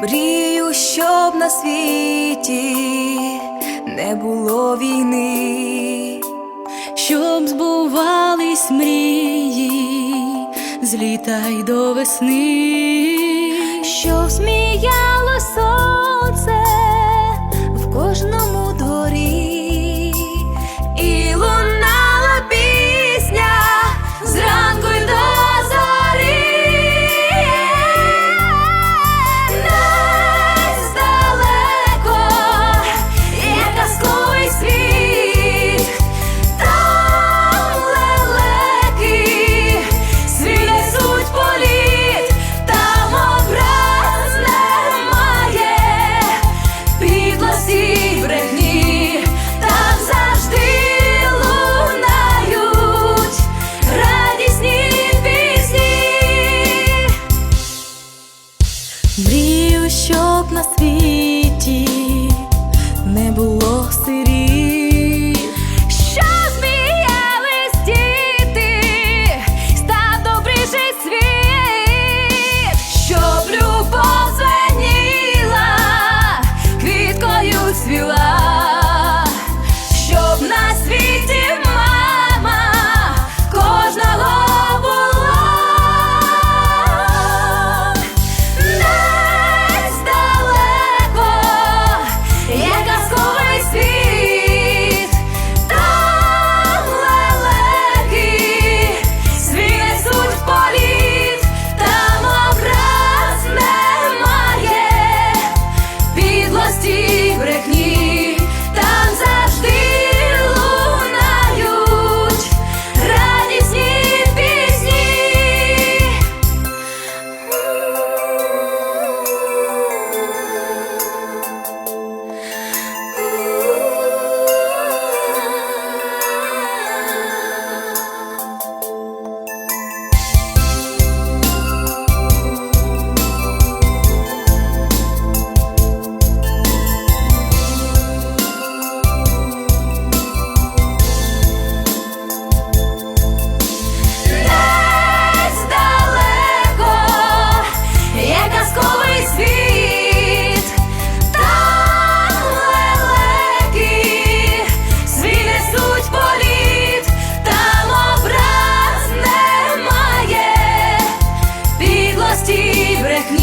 Мрію, щоб на світі не було війни, щоб збувались мрії, з й до весни, що сміялись Мрію, щоб на світі не було сирі. libre